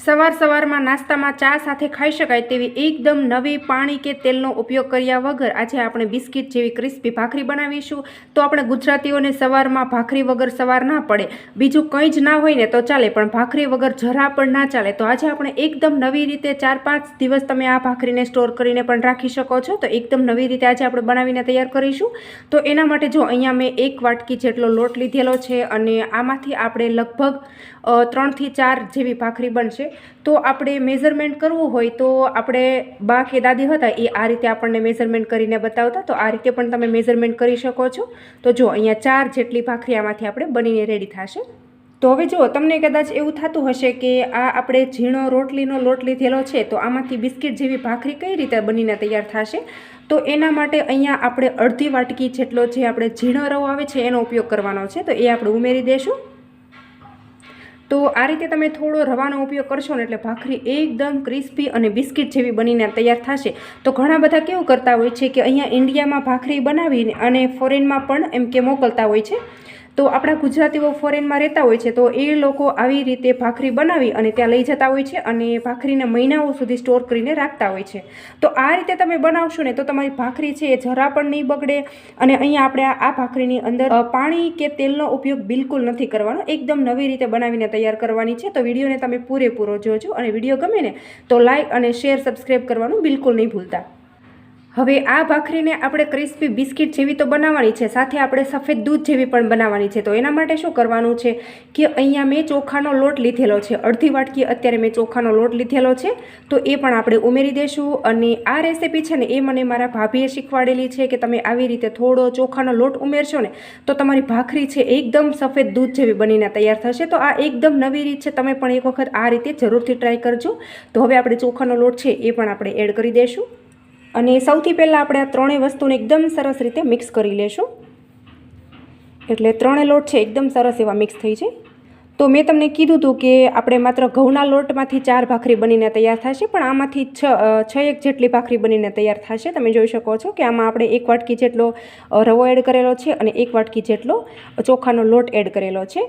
સવાર સવારમાં નાસ્તામાં ચા સાથે ખાઈ શકાય તેવી એકદમ નવી પાણી કે તેલનો ઉપયોગ કર્યા વગર આજે આપણે બિસ્કિટ જેવી ક્રિસ્પી ભાખરી બનાવીશું. તો આપણે ગુજરાતીઓને સવારમાં ભાખરી વગર સવાર ના પડે. બીજું કંઈ જ ના હોય ને તો ચાલે, પણ ભાખરી વગર જરા પણ ના ચાલે. તો આજે આપણે એકદમ નવી રીતે ચાર પાંચ દિવસ તમે આ ભાખરીને સ્ટોર કરીને પણ રાખી શકો છો. તો એકદમ નવી રીતે આજે આપણે બનાવીને તૈયાર કરીશું. તો એના માટે જો અહીંયા મેં એક વાટકી જેટલો લોટ લીધેલો છે અને આમાંથી આપણે લગભગ ત્રણથી ચાર જેવી ભાખરી બનશે. તો આપણે મેઝરમેન્ટ કરવું હોય તો આપણે બા કે દાદી હતા એ આ રીતે આપણને મેઝરમેન્ટ કરીને બતાવતા. તો આ રીતે પણ તમે મેઝરમેન્ટ કરી શકો છો. તો જો અહીંયા ચાર જેટલી ભાખરી આમાંથી આપણે બનીને રેડી થશે. તો હવે જુઓ તમને કદાચ એવું થતું હશે કે આ આપણે ઝીણો રોટલીનો લોટ લીધેલો છે, તો આમાંથી બિસ્કિટ જેવી ભાખરી કઈ રીતે બનીને તૈયાર થશે? તો એના માટે અહીંયા આપણે અડધી વાટકી જેટલો જે આપણે ઝીણો રવો આવે છે એનો ઉપયોગ કરવાનો છે. તો એ આપણે ઉમેરી દઈશું તો આ રીતે તમે થોડો રવાનો ઉપયોગ કરશો ને એટલે ભાખરી એકદમ ક્રિસ્પી અને બિસ્કિટ જેવી બનીને તૈયાર થશે. તો ઘણા બધા કેવું કરતા હોય છે કે અહીંયા ઇન્ડિયામાં ભાખરી બનાવીને અને ફોરેનમાં પણ એમ કે મોકલતા હોય છે. તો આપણા ગુજરાતીઓ ફોરેનમાં રહેતા હોય છે, તો એ લોકો આવી રીતે ભાખરી બનાવી અને ત્યાં લઈ જતા હોય છે અને ભાખરીને મહિનાઓ સુધી સ્ટોર કરીને રાખતા હોય છે. તો આ રીતે તમે બનાવશો ને તો તમારી ભાખરી છે એ જરા પણ નહીં બગડે અને અહીંયા આપણે આ ભાખરીની અંદર પાણી કે તેલનો ઉપયોગ બિલકુલ નથી કરવાનો. એકદમ નવી રીતે બનાવીને તૈયાર કરવાની છે. તો વિડીયોને તમે પૂરેપૂરો જોજો અને વીડિયો ગમે ને તો લાઇક અને શેર સબસ્ક્રાઈબ કરવાનું બિલકુલ નહીં ભૂલતા. હવે આ ભાખરીને આપણે ક્રિસ્પી બિસ્કિટ જેવી તો બનાવવાની છે, સાથે આપણે સફેદ દૂધ જેવી પણ બનાવવાની છે. તો એના માટે શું કરવાનું છે કે અહીંયા મેં ચોખાનો લોટ લીધેલો છે. અડધી વાટકી અત્યારે મેં ચોખાનો લોટ લીધેલો છે. તો એ પણ આપણે ઉમેરી દઈશું અને આ રેસીપી છે ને એ મને મારા ભાભીએ શીખવાડેલી છે કે તમે આવી રીતે થોડો ચોખાનો લોટ ઉમેરશો ને તો તમારી ભાખરી છે એકદમ સફેદ દૂધ જેવી બનીને તૈયાર થશે. તો આ એકદમ નવી રીત છે, તમે પણ એક વખત આ રીતે જરૂરથી ટ્રાય કરજો. તો હવે આપણે ચોખાનો લોટ છે એ પણ આપણે એડ કરી દઈશું અને સૌથી પહેલાં આપણે આ ત્રણેય વસ્તુને એકદમ સરસ રીતે મિક્સ કરી લેશું. એટલે ત્રણેય લોટ છે, એકદમ સરસ એવા મિક્સ થઈ જાય તો મેં તમને કીધું હતું કે આપણે માત્ર ઘઉંના લોટમાંથી ચાર ભાખરી બનીને તૈયાર થશે, પણ આમાંથી છ છ એક જેટલી ભાખરી બનીને તૈયાર થશે. તમે જોઈ શકો છો કે આમાં આપણે એક વાટકી જેટલો રવો એડ કરેલો છે અને એક વાટકી જેટલો ચોખાનો લોટ એડ કરેલો છે.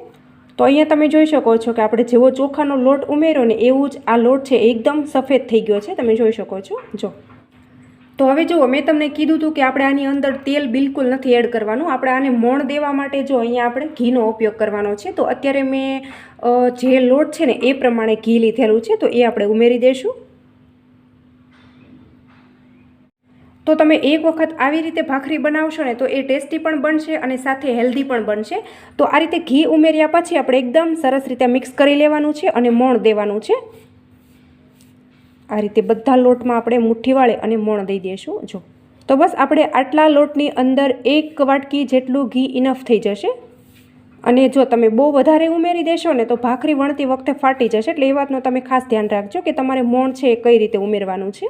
તો અહીંયા તમે જોઈ શકો છો કે આપણે જેવો ચોખાનો લોટ ઉમેર્યો ને એવું જ આ લોટ છે, એકદમ સફેદ થઈ ગયો છે. તમે જોઈ શકો છો. જો. તો હવે જુઓ, મેં તમને કીધું હતું કે આપણે આની અંદર તેલ બિલકુલ નથી એડ કરવાનું. આપણે આને મોણ દેવા માટે જો અહીંયા આપણે ઘીનો ઉપયોગ કરવાનો છે. તો અત્યારે મેં જે લોટ છે ને, એ પ્રમાણે ઘી લીધેલું છે. તો એ આપણે ઉમેરી દઈશું તો તમે એક વખત આવી રીતે ભાખરી બનાવશો ને, તો એ ટેસ્ટી પણ બનશે અને સાથે હેલ્ધી પણ બનશે. તો આ રીતે ઘી ઉમેર્યા પછી આપણે એકદમ સરસ રીતે મિક્સ કરી લેવાનું છે અને મોણ દેવાનું છે. આ રીતે બધા લોટમાં આપણે મુઠ્ઠી વાળે અને મોણ દઈ દઈશું જો. તો બસ આપણે આટલા લોટની અંદર એક વાટકી જેટલું ઘી ઇનફ થઈ જશે. અને જો તમે બહુ વધારે ઉમેરી દેશો ને તો ભાખરી વણતી વખતે ફાટી જશે. એટલે એ વાતનું તમે ખાસ ધ્યાન રાખજો કે તમારે મોણ છે એ કઈ રીતે ઉમેરવાનું છે.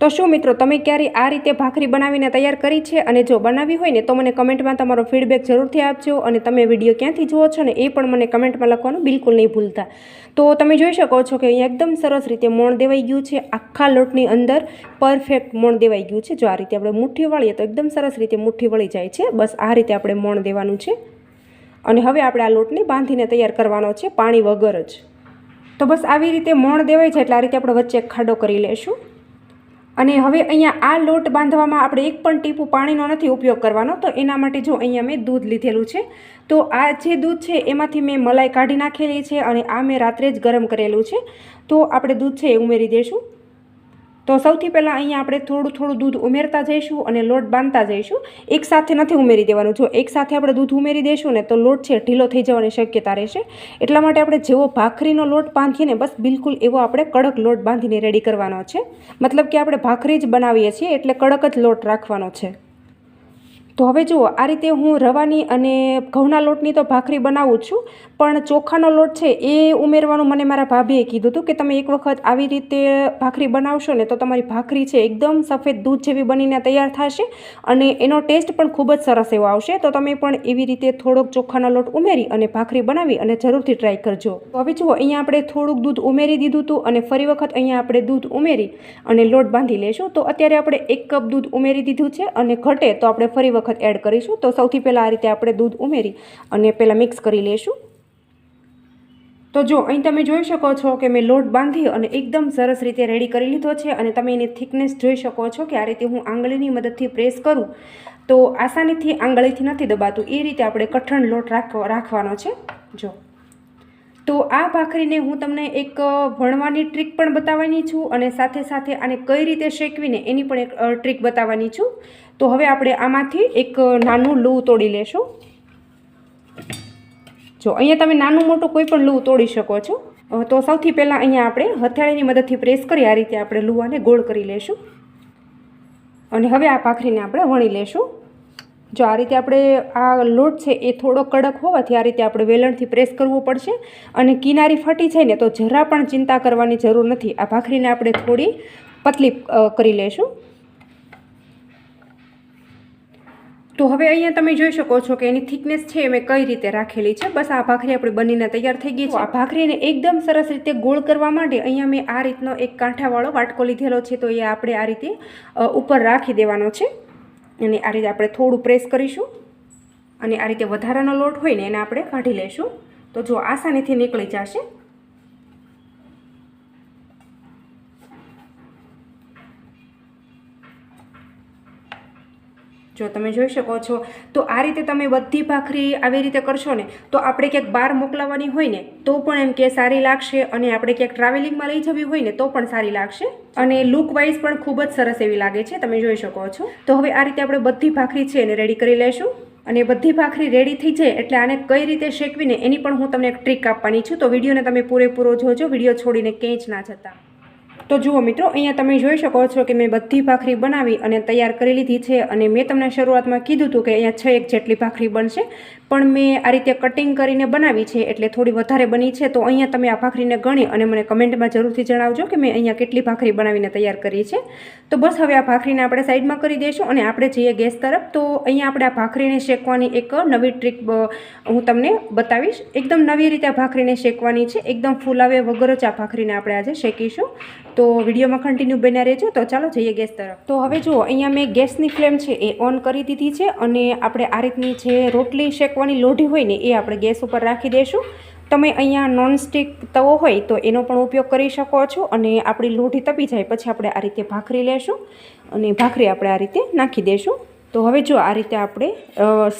તો શું મિત્રો, તમે ક્યારે આ રીતે ભાખરી બનાવીને તૈયાર કરી છે? અને જો બનાવી હોય ને, તો મને કમેન્ટમાં તમારો ફીડબેક જરૂરથી આપજો અને તમે વીડિયો ક્યાંથી જુઓ છો ને, એ પણ મને કમેન્ટમાં લખવાનું બિલકુલ નહીં ભૂલતા. તો તમે જોઈ શકો છો કે અહીંયા એકદમ સરસ રીતે મોણ દેવાઈ ગયું છે. આખા લોટની અંદર પરફેક્ટ મોણ દેવાઈ ગયું છે. જો આ રીતે આપણે મુઠ્ઠી વળીએ તો એકદમ સરસ રીતે મુઠ્ઠી વળી જાય છે. બસ આ રીતે આપણે મોણ દેવાનું છે. અને હવે આપણે આ લોટને બાંધીને તૈયાર કરવાનો છે પાણી વગર જ. તો બસ આવી રીતે મોણ દેવાય છે એટલે આ રીતે આપણે વચ્ચે ખાડો કરી લેશું. અને હવે અહીંયા આ લોટ બાંધવામાં આપણે એક પણ ટીપું પાણીનો નથી ઉપયોગ કરવાનો. તો એના માટે જો અહીંયા મેં દૂધ લીધેલું છે, તો આ જે દૂધ છે એમાંથી મેં મલાઈ કાઢી નાખેલી છે અને આ મેં રાત્રે જ ગરમ કરેલું છે. તો આપણે દૂધ છે એ ઉમેરી દઈશું તો સૌથી પહેલાં અહીંયા આપણે થોડું થોડું દૂધ ઉમેરતા જઈશું અને લોટ બાંધતા જઈશું. એક સાથે નથી ઉમેરી દેવાનું. જો એક સાથે આપણે દૂધ ઉમેરી દઈશું ને તો લોટ છે ઢીલો થઈ જવાની શક્યતા રહેશે. એટલા માટે આપણે જેવો ભાખરીનો લોટ બાંધીએ ને બસ બિલકુલ એવો આપણે કડક લોટ બાંધીને રેડી કરવાનો છે. મતલબ કે આપણે ભાખરી જ બનાવીએ છીએ એટલે કડક જ લોટ રાખવાનો છે. તો હવે જુઓ, આ રીતે હું રવાની અને ઘઉંના લોટની તો ભાખરી બનાવું છું, પણ ચોખાનો લોટ છે એ ઉમેરવાનું મને મારા ભાભીએ કીધું હતું કે તમે એક વખત આવી રીતે ભાખરી બનાવશો ને તો તમારી ભાખરી છે એકદમ સફેદ દૂધ જેવી બનીને તૈયાર થશે અને એનો ટેસ્ટ પણ ખૂબ જ સરસ એવો આવશે. તો તમે પણ એવી રીતે થોડોક ચોખાનો લોટ ઉમેરી અને ભાખરી બનાવી અને જરૂરથી ટ્રાય કરજો. તો હવે જુઓ, અહીંયા આપણે થોડુંક દૂધ ઉમેરી દીધું હતું અને ફરી વખત અહીંયા આપણે દૂધ ઉમેરી અને લોટ બાંધી લેશું. તો અત્યારે આપણે એક કપ દૂધ ઉમેરી દીધું છે અને ઘટે તો આપણે ફરી વખત એડ કરીશું. તો સૌથી પહેલાં આ રીતે આપણે દૂધ ઉમેરી અને પહેલાં મિક્સ કરી લેશું તો જો અહીં તમે જોઈ શકો છો કે મેં લોટ બાંધી અને એકદમ સરસ રીતે રેડી કરી લીધો છે અને તમે એની થિકનેસ જોઈ શકો છો કે આ રીતે હું આંગળીની મદદથી પ્રેસ કરું. તો આસાનીથી આંગળીથી નથી દબાતું. એ રીતે આપણે કઠણ લોટ રાખવા રાખવાનો છે. જો. તો આ ભાખરીને હું તમને એક ભણવાની ટ્રીક પણ બતાવવાની છું અને સાથે સાથે આને કઈ રીતે શેકવીને એની પણ એક ટ્રીક બતાવવાની છું. તો હવે આપણે આમાંથી એક નાનું લૂ તોડી લેશું. જો, અહીંયા તમે નાનું મોટું કોઈ પણ લૂ તોડી શકો છો. તો સૌથી પહેલાં અહીંયા આપણે હથેળીની મદદથી પ્રેસ કરી આ રીતે આપણે લૂવાને ગોળ કરી લેશું. અને હવે આ ભાખરીને આપણે વણી લેશું. જો આ રીતે આપણે આ લોટ છે એ થોડો કડક હોવાથી આ રીતે આપણે વેલણથી પ્રેસ કરવું પડશે અને કિનારી ફટી જાય ને તો જરા પણ ચિંતા કરવાની જરૂર નથી. આ ભાખરીને આપણે થોડી પતલી કરી લેશું તો હવે અહીંયા તમે જોઈ શકો છો કે એની થિકનેસ છે એ મેં કઈ રીતે રાખેલી છે. બસ આ ભાખરી આપણી બનીને તૈયાર થઈ ગઈ છે. આ ભાખરીને એકદમ સરસ રીતે ગોળ કરવા માટે અહીંયા મેં આ રીતનો એક કાંઠાવાળો વાટકો લીધેલો છે તો એ આપણે આ રીતે ઉપર રાખી દેવાનો છે. અને આ રીતે આપણે થોડું પ્રેસ કરીશું અને આ રીતે વધારાનો લોટ હોય ને એને આપણે કાઢી લઈશું તો જો આસાનીથી નીકળી જશે જો તમે જોઈ શકો છો, તો આ રીતે તમે બધી ભાખરી આવી રીતે કરશો ને, તો આપણે ક્યાંક બહાર મોકલાવવાની હોય ને, તો પણ એમ કે સારી લાગશે અને આપણે ક્યાંક ટ્રાવેલિંગમાં લઈ જવી હોય ને, તો પણ સારી લાગશે. અને લુક વાઇઝ પણ ખૂબ જ સરસ એવી લાગે છે, તમે જોઈ શકો છો. તો હવે આ રીતે આપણે બધી ભાખરી છે એને રેડી કરી લઈશું અને બધી ભાખરી રેડી થઈ જાય એટલે આને કઈ રીતે શેકવીને એની પણ હું તમને એક ટ્રીક આપવાની છું. તો વિડીયોને તમે પૂરેપૂરો જોજો, વીડિયો છોડીને ક્યાંય જ ના જતા. તો જુઓ મિત્રો, અહીંયા તમે જોઈ શકો છો કે મેં બધી ભાખરી બનાવી અને તૈયાર કરી લીધી છે અને મેં તમને શરૂઆતમાં કીધું હતું કે અહીંયા છ એક જેટલી ભાખરી બનશે, પણ મેં આ રીતે કટિંગ કરીને બનાવી છે એટલે થોડી વધારે બની છે. તો અહીંયા તમે આ ભાખરીને ગણી અને મને કમેન્ટમાં જરૂરથી જણાવજો કે મેં અહીંયા કેટલી ભાખરી બનાવીને તૈયાર કરી છે. તો બસ હવે આ ભાખરીને આપણે સાઈડમાં કરી દઈશું અને આપણે જઈએ ગેસ તરફ. તો અહીંયા આપણે આ ભાખરીને શેકવાની એક નવી ટ્રીક હું તમને બતાવીશ. એકદમ નવી રીતે આ ભાખરીને શેકવાની છે. એકદમ ફૂલાવે વગર જ આ ભાખરીને આપણે આજે શેકીશું. તો વિડીયોમાં કન્ટિન્યુ બન્યા રહેજો. તો ચાલો જઈએ ગેસ તરફ. તો હવે જુઓ, અહીંયા મેં ગેસની ફ્લેમ છે એ ઓન કરી દીધી છે અને આપણે આ રીતની જે રોટલી શેકવાની લોઢી હોય ને એ આપણે ગેસ ઉપર રાખી દઈશું તમે અહીંયા નોનસ્ટિક તવો હોય તો એનો પણ ઉપયોગ કરી શકો છો અને આપણી લોઢી તપી જાય પછી આપણે આ રીતે ભાખરી લેશું અને ભાખરી આપણે આ રીતે નાખી દઈશું તો હવે જો આ રીતે આપણે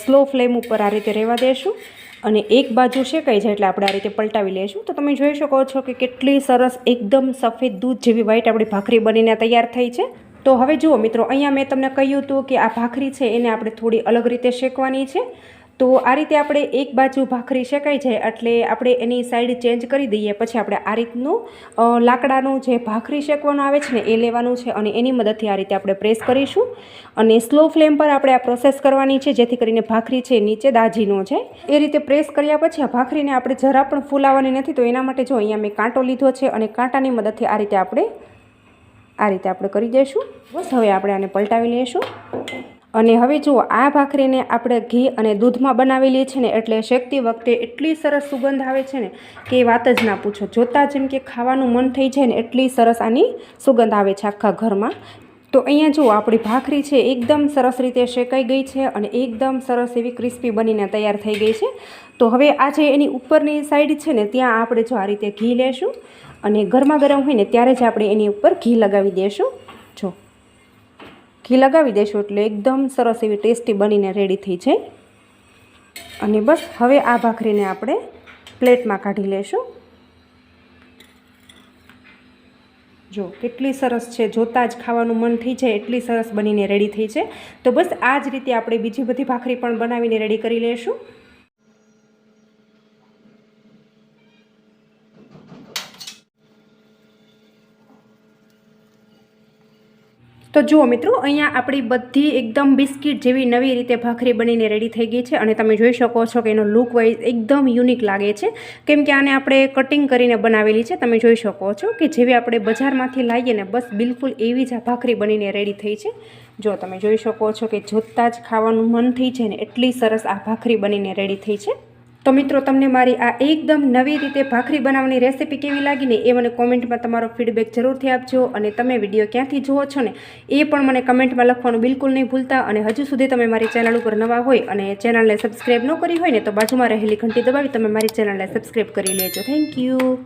સ્લો ફ્લેમ ઉપર આ રીતે રહેવા દઈશું અને એક બાજુ શેકાઈ જાય એટલે આપણે આ રીતે પલટાવી લઈશું. તો તમે જોઈ શકો છો કે કેટલી સરસ એકદમ સફેદ દૂધ જેવી વ્હાઈટ આપણી ભાખરી બનીને તૈયાર થઈ છે. તો હવે જુઓ મિત્રો, અહીંયા મેં તમને કહ્યું હતું કે આ ભાખરી છે એને આપણે થોડી અલગ રીતે શેકવાની છે. તો આ રીતે આપણે એક બાજુ ભાખરી શેકાઈ જાય એટલે આપણે એની સાઈડ ચેન્જ કરી દઈએ. પછી આપણે આ રીતનું લાકડાનું જે ભાખરી શેકવાનું આવે છે ને, એ લેવાનું છે અને એની મદદથી આ રીતે આપણે પ્રેસ કરીશું. અને સ્લો ફ્લેમ પર આપણે આ પ્રોસેસ કરવાની છે, જેથી કરીને ભાખરી છે નીચે દાજી ન જાય એ રીતે પ્રેસ કર્યા પછી આ ભાખરીને આપણે જરા પણ ફૂલાવવાની નથી, તો એના માટે જો અહીંયા મેં કાંટો લીધો છે અને કાંટાની મદદથી આ રીતે આપણે, આ રીતે આપણે કરી દઈશું. બસ, હવે આપણે આને પલટાવી લઈશું. અને હવે જુઓ, આ ભાખરીને આપણે ઘી અને દૂધમાં બનાવેલી છે ને એટલે શેકતી વખતે એટલી સરસ સુગંધ આવે છે ને કે વાત જ ના પૂછો. જોતાં જેમ કે ખાવાનું મન થઈ જાય ને એટલી સરસ આની સુગંધ આવે છે આખા ઘરમાં. તો અહીંયા જુઓ, આપણી ભાખરી છે એકદમ સરસ રીતે શેકાઈ ગઈ છે અને એકદમ સરસ એવી ક્રિસ્પી બનીને તૈયાર થઈ ગઈ છે. તો હવે આ જે એની ઉપરની સાઈડ છે ને, ત્યાં આપણે જો આ રીતે ઘી લેશું અને ગરમા ગરમ હોય ને, ત્યારે જ આપણે એની ઉપર ઘી લગાવી દઈશું જો. ઘી લગાવી દેશું એટલે એકદમ સરસ એવી ટેસ્ટી બનીને રેડી થઈ જાય. અને બસ હવે આ ભાખરીને આપણે પ્લેટમાં કાઢી લેશું. જો કેટલી સરસ છે, જોતાં જ ખાવાનું મન થઈ જાય, એટલી સરસ બનીને રેડી થઈ છે તો બસ આ જ રીતે આપણે બીજી બધી ભાખરી પણ બનાવીને રેડી કરી લઈશું તો જુઓ મિત્રો, અહીંયા આપણી બધી એકદમ બિસ્કિટ જેવી નવી રીતે ભાખરી બનીને રેડી થઈ ગઈ છે અને તમે જોઈ શકો છો કે એનો લુક વાઇઝ એકદમ યુનિક લાગે છે. કેમ કે આને આપણે કટિંગ કરીને બનાવેલી છે, તમે જોઈ શકો છો કે જેવી આપણે બજારમાંથી લાવીએ ને બસ બિલકુલ એવી જ આ ભાખરી બનીને રેડી થઈ છે. જો તમે જોઈ શકો છો કે જોતાં જ ખાવાનું મન થઈ છે ને, એટલી સરસ આ ભાખરી બનીને રેડી થઈ છે. તો મિત્રો, તમને મારી આ એકદમ નવી રીતે ભાખરી બનાવવાની રેસીપી કેવી લાગી ને એ મને કોમેન્ટમાં તમારો ફીડબેક જરૂરથી આપજો અને તમે વીડિયો ક્યાંથી જુઓ છો ને એ પણ મને કમેન્ટમાં લખવાનું બિલકુલ નહીં ભૂલતા અને હજુ સુધી તમે મારી ચેનલ ઉપર નવા હોય અને ચેનલને સબસ્ક્રાઈબ ન કરી હોય ને તો બાજુમાં રહેલી ઘંટી દબાવી તમે મારી ચેનલને સબસ્ક્રાઈબ કરી લેજો. Thank you